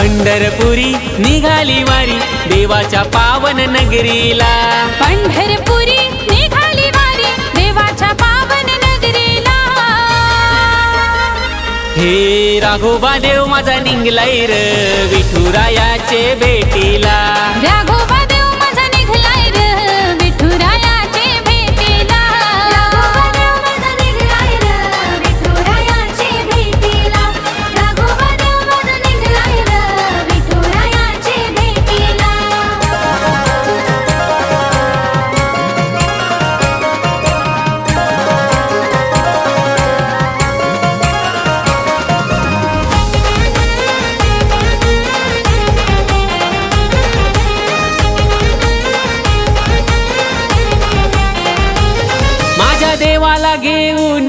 पंढरपुरी निघाली वारी देवाच्या पावन नगरीला. पंढरपुरी निघाली वारी देवाच्या पावन नगरीला. हे राघोबा देव माझा निघलाय र विठुरायाचे भेटीला राघोबा घेऊन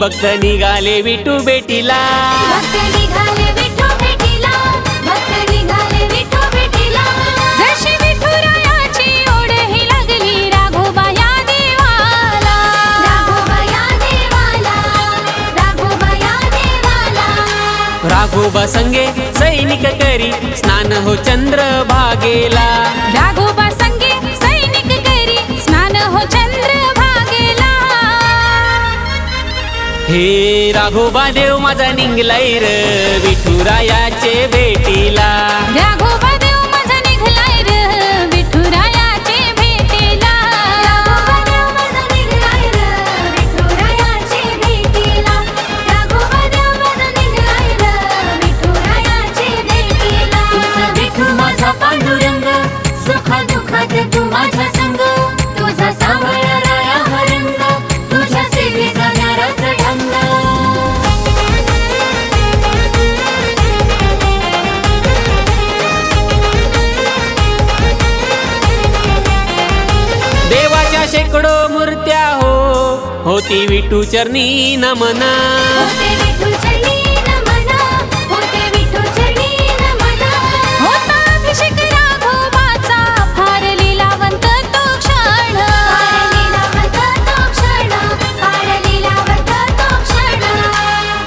भक्त निघाले विठू ही लागली राघोबा संगे सैनिक करी स्नान हो चंद्र भागेला. राघोबा हे राघोबा देव माझा निघलाय र विठुरायाचे भेटीला शेकडो मूर्त्या हो होती विठू चरणी नमना.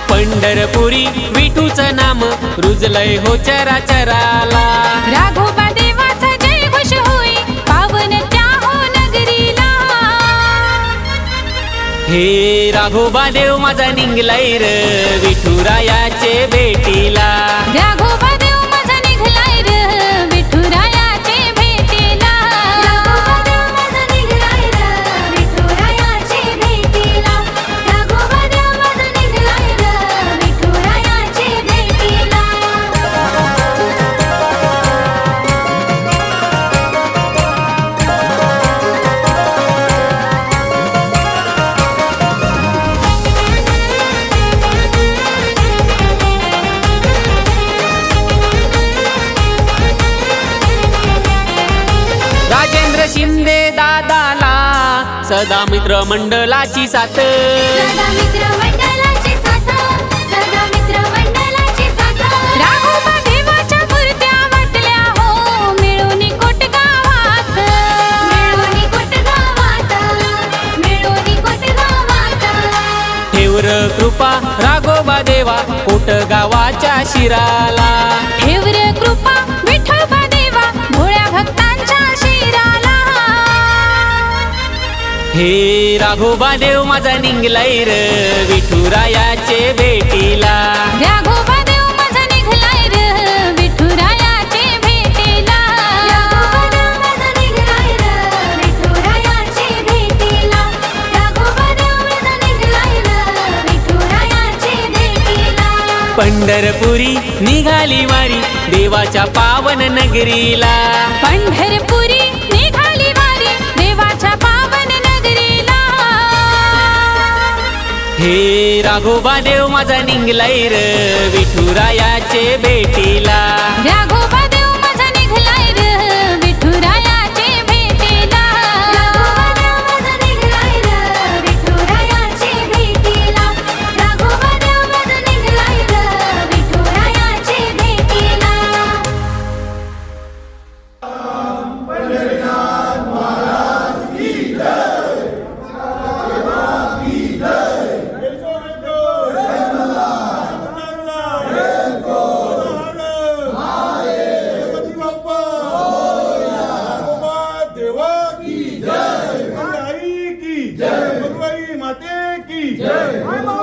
पंढरपुरी विठूचं नाम रुजलय हो चराचराला. राघोबा हे राघोबा देव माझा निघलाय र विठुरायाचे भेटीला राघोबा शिंदे दादाला सदा मित्र मंडळाची साथ. हो कृपा राघोबा देवा कोट गावाच्या शिराला. हे राघोबा देव माझा निघलाय र विठुरायाचे भेटीला. राघोबा देव माझा निघलाय र विठुरायाचे भेटीला. राघोबा देव माझा निघालाय र विठुरायाचे भेटीला. राघोबा देव माझा निघालाय र विठुरायाचे भेटीला. पंढरपुरी निघाली वारी देवाच्या पावन नगरीला. पंढरपुरी नागोबा देव माझा निघलाय र विठुरायाचे बेटीला. Yeah. Yeah.